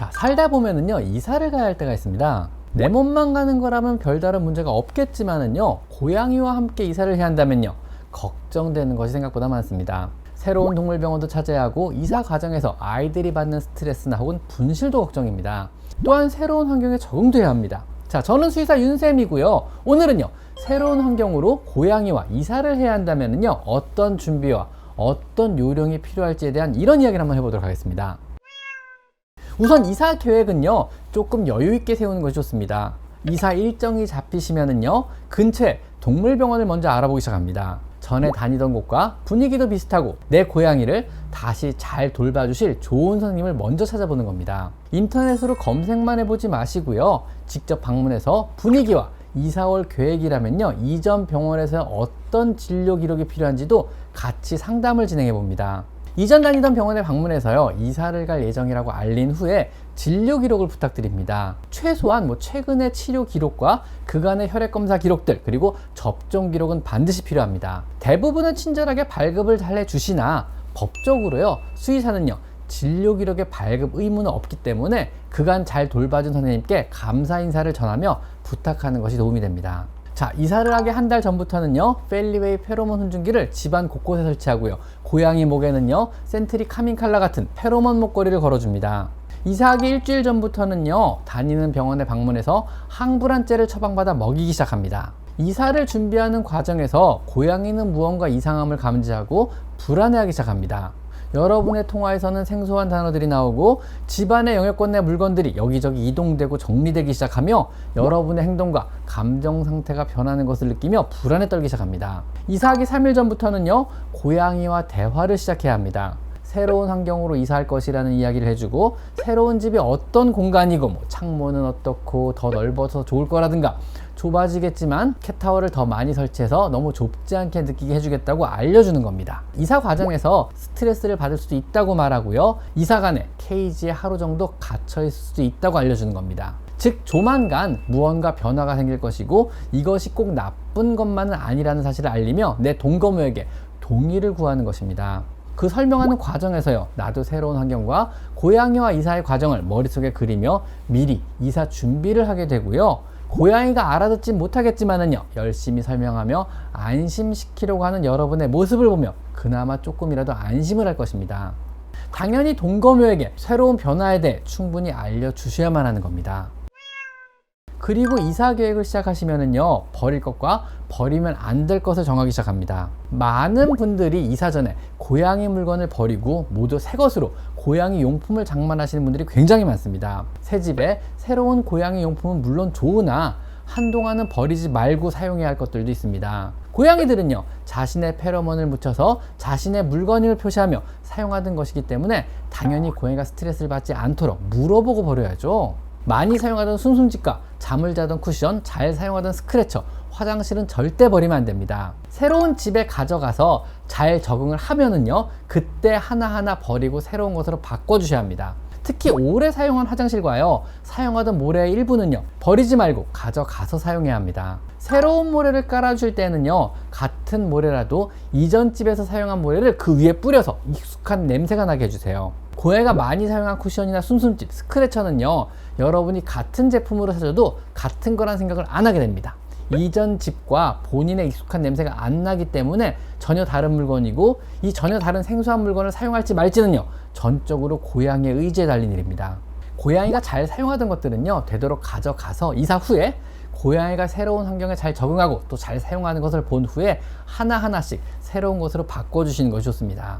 자, 살다 보면은요, 이사를 가야 할 때가 있습니다. 내 몸만 가는 거라면 별다른 문제가 없겠지만은요, 고양이와 함께 이사를 해야 한다면요, 걱정되는 것이 생각보다 많습니다. 새로운 동물병원도 찾아야 하고, 이사 과정에서 아이들이 받는 스트레스나 혹은 분실도 걱정입니다. 또한 새로운 환경에 적응돼야 합니다. 자, 저는 수의사 윤쌤이고요. 오늘은요, 새로운 환경으로 고양이와 이사를 해야 한다면은요, 어떤 준비와 어떤 요령이 필요할지에 대한 이런 이야기를 한번 해보도록 하겠습니다. 우선 이사 계획은요 조금 여유 있게 세우는 것이 좋습니다. 이사 일정이 잡히시면은요 근처에 동물병원을 먼저 알아보기 시작합니다. 전에 다니던 곳과 분위기도 비슷하고 내 고양이를 다시 잘 돌봐주실 좋은 선생님을 먼저 찾아보는 겁니다. 인터넷으로 검색만 해보지 마시고요. 직접 방문해서 분위기와 이사 올 계획이라면요. 이전 병원에서 어떤 진료 기록이 필요한지도 같이 상담을 진행해 봅니다. 이전 다니던 병원에 방문해서요 이사를 갈 예정이라고 알린 후에 진료 기록을 부탁드립니다. 최소한 뭐 최근의 치료 기록과 그간의 혈액 검사 기록들 그리고 접종 기록은 반드시 필요합니다. 대부분은 친절하게 발급을 잘 해주시나 법적으로요 수의사는요 진료 기록의 발급 의무는 없기 때문에 그간 잘 돌봐준 선생님께 감사 인사를 전하며 부탁하는 것이 도움이 됩니다. 자, 이사를 하기 한 달 전부터는요, 펠리웨이 페로몬 hun준기를 집안 곳곳에 설치하고요, 고양이 목에는요, 센트리 카민 칼라 같은 페로몬 목걸이를 걸어줍니다. 이사하기 일주일 전부터는요, 다니는 병원에 방문해서 항불안제를 처방받아 먹이기 시작합니다. 이사를 준비하는 과정에서 고양이는 무언가 이상함을 감지하고 불안해하기 시작합니다. 여러분의 통화에서는 생소한 단어들이 나오고 집안의 영역권 내 물건들이 여기저기 이동되고 정리되기 시작하며 여러분의 행동과 감정 상태가 변하는 것을 느끼며 불안에 떨기 시작합니다. 이사하기 3일 전부터는요, 고양이와 대화를 시작해야 합니다. 새로운 환경으로 이사할 것이라는 이야기를 해주고 새로운 집이 어떤 공간이고 뭐 창문은 어떻고 더 넓어서 좋을 거라든가 좁아지겠지만 캣타워를 더 많이 설치해서 너무 좁지 않게 느끼게 해주겠다고 알려주는 겁니다. 이사 과정에서 스트레스를 받을 수도 있다고 말하고요. 이사간에 케이지에 하루 정도 갇혀 있을 수도 있다고 알려주는 겁니다. 즉 조만간 무언가 변화가 생길 것이고 이것이 꼭 나쁜 것만은 아니라는 사실을 알리며 내 동거모에게 동의를 구하는 것입니다. 그 설명하는 과정에서요, 나도 새로운 환경과 고양이와 이사의 과정을 머릿속에 그리며 미리 이사 준비를 하게 되고요. 고양이가 알아듣지 못하겠지만은요, 열심히 설명하며 안심시키려고 하는 여러분의 모습을 보며 그나마 조금이라도 안심을 할 것입니다. 당연히 동거묘에게 새로운 변화에 대해 충분히 알려주셔야만 하는 겁니다. 그리고 이사 계획을 시작하시면은요 버릴 것과 버리면 안 될 것을 정하기 시작합니다. 많은 분들이 이사 전에 고양이 물건을 버리고 모두 새 것으로 고양이 용품을 장만하시는 분들이 굉장히 많습니다. 새 집에 새로운 고양이 용품은 물론 좋으나 한동안은 버리지 말고 사용해야 할 것들도 있습니다. 고양이들은요 자신의 페로몬을 묻혀서 자신의 물건임을 표시하며 사용하던 것이기 때문에 당연히 고양이가 스트레스를 받지 않도록 물어보고 버려야죠 많이 사용하던 순순집과 잠을 자던 쿠션, 잘 사용하던 스크래처, 화장실은 절대 버리면 안 됩니다. 새로운 집에 가져가서 잘 적응을 하면은요, 그때 하나하나 버리고 새로운 것으로 바꿔주셔야 합니다. 특히 오래 사용한 화장실과요, 사용하던 모래의 일부는요, 버리지 말고 가져가서 사용해야 합니다. 새로운 모래를 깔아줄 때는요, 같은 모래라도 이전 집에서 사용한 모래를 그 위에 뿌려서 익숙한 냄새가 나게 해주세요. 고해가 많이 사용한 쿠션이나 순순집, 스크래처는요, 여러분이 같은 제품으로 사줘도 같은 거란 생각을 안 하게 됩니다. 이전 집과 본인의 익숙한 냄새가 안 나기 때문에 전혀 다른 물건이고 이 전혀 다른 생소한 물건을 사용할지 말지는요 전적으로 고양이의 의지에 달린 일입니다. 고양이가 잘 사용하던 것들은요 되도록 가져가서 이사 후에 고양이가 새로운 환경에 잘 적응하고 또 잘 사용하는 것을 본 후에 하나하나씩 새로운 것으로 바꿔주시는 것이 좋습니다.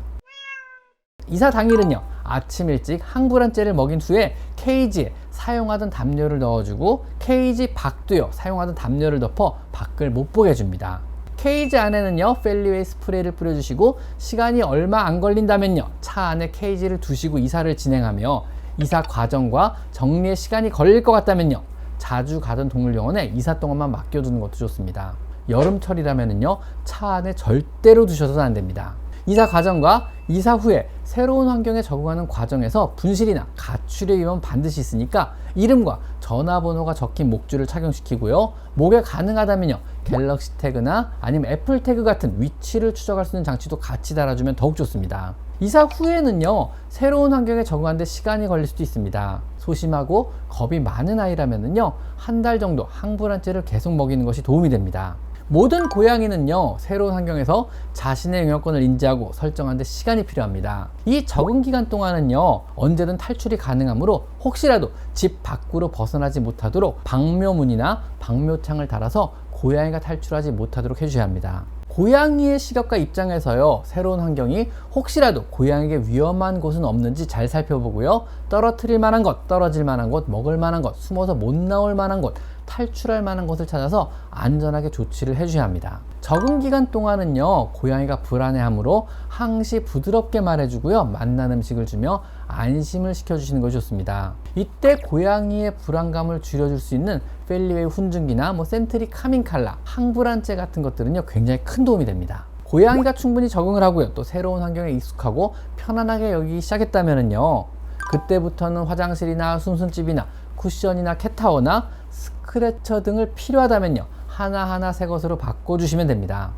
이사 당일은요 아침 일찍 항불안제를 먹인 후에 케이지에 사용하던 담요를 넣어주고 케이지 밖도요 사용하던 담요를 덮어 밖을 못 보게 해줍니다. 케이지 안에는요 펠리웨이 스프레이를 뿌려주시고 시간이 얼마 안 걸린다면요 차 안에 케이지를 두시고 이사를 진행하며 이사 과정과 정리에 시간이 걸릴 것 같다면요 자주 가던 동물병원에 이사 동안만 맡겨두는 것도 좋습니다. 여름철이라면요 차 안에 절대로 두셔서는 안 됩니다. 이사 과정과 이사 후에 새로운 환경에 적응하는 과정에서 분실이나 가출의 위험은 반드시 있으니까 이름과 전화번호가 적힌 목줄을 착용시키고요. 목에 가능하다면요. 갤럭시 태그나 아니면 애플 태그 같은 위치를 추적할 수 있는 장치도 같이 달아주면 더욱 좋습니다. 이사 후에는요, 새로운 환경에 적응하는데 시간이 걸릴 수도 있습니다. 소심하고 겁이 많은 아이라면요, 한 달 정도 항불안제를 계속 먹이는 것이 도움이 됩니다. 모든 고양이는요, 새로운 환경에서 자신의 영역권을 인지하고 설정하는데 시간이 필요합니다. 이 적응 기간 동안은요, 언제든 탈출이 가능하므로 혹시라도 집 밖으로 벗어나지 못하도록 방묘문이나 방묘창을 달아서 고양이가 탈출하지 못하도록 해주셔야 합니다. 고양이의 시각과 입장에서요, 새로운 환경이 혹시라도 고양이에게 위험한 곳은 없는지 잘 살펴보고요, 떨어뜨릴 만한 것, 떨어질 만한 곳, 먹을 만한 것, 숨어서 못 나올 만한 곳, 탈출할 만한 곳을 찾아서 안전하게 조치를 해주셔야 합니다. 적응 기간 동안은요, 고양이가 불안해하므로 항시 부드럽게 말해주고요, 맛난 음식을 주며 안심을 시켜주시는 것이 좋습니다. 이때 고양이의 불안감을 줄여줄 수 있는 펠리웨이 훈증기나 뭐 센트리 카민 칼라, 항불안제 같은 것들은요, 굉장히 큰 도움이 됩니다. 고양이가 충분히 적응을 하고요, 또 새로운 환경에 익숙하고 편안하게 여기기 시작했다면은요, 그때부터는 화장실이나 숨숨집이나 쿠션이나 캣타워나 스크래처 등을 필요하다면요 하나하나 새 것으로 바꿔주시면 됩니다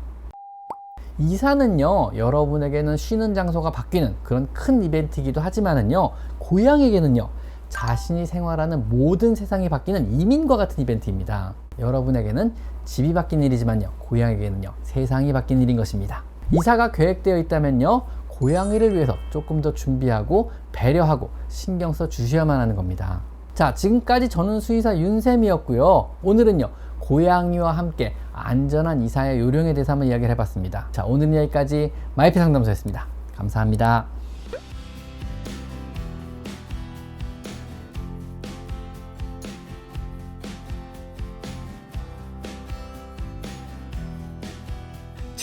이사는요 여러분에게는 쉬는 장소가 바뀌는 그런 큰 이벤트이기도 하지만은요 고양이에게는요 자신이 생활하는 모든 세상이 바뀌는 이민과 같은 이벤트입니다. 여러분에게는 집이 바뀐 일이지만요 고양이에게는요 세상이 바뀐 일인 것입니다. 이사가 계획되어 있다면요 고양이를 위해서 조금 더 준비하고 배려하고 신경 써 주셔야만 하는 겁니다. 자, 지금까지 저는 수의사 윤쌤이었고요. 오늘은요, 고양이와 함께 안전한 이사의 요령에 대해서 한번 이야기를 해봤습니다. 자, 오늘 여기까지 마이피 상담소였습니다. 감사합니다.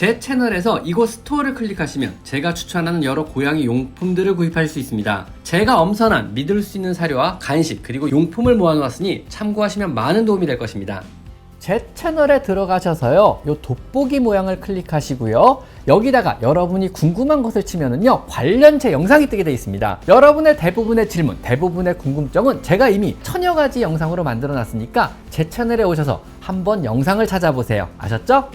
제 채널에서 이곳 스토어를 클릭하시면 제가 추천하는 여러 고양이 용품들을 구입할 수 있습니다. 제가 엄선한 믿을 수 있는 사료와 간식 그리고 용품을 모아놓았으니 참고하시면 많은 도움이 될 것입니다. 제 채널에 들어가셔서요, 요 돋보기 모양을 클릭하시고요. 여기다가 여러분이 궁금한 것을 치면은요, 관련체 영상이 뜨게 되어 있습니다. 여러분의 대부분의 질문, 대부분의 궁금증은 제가 이미 천여 가지 영상으로 만들어 놨으니까 제 채널에 오셔서 한번 영상을 찾아보세요. 아셨죠?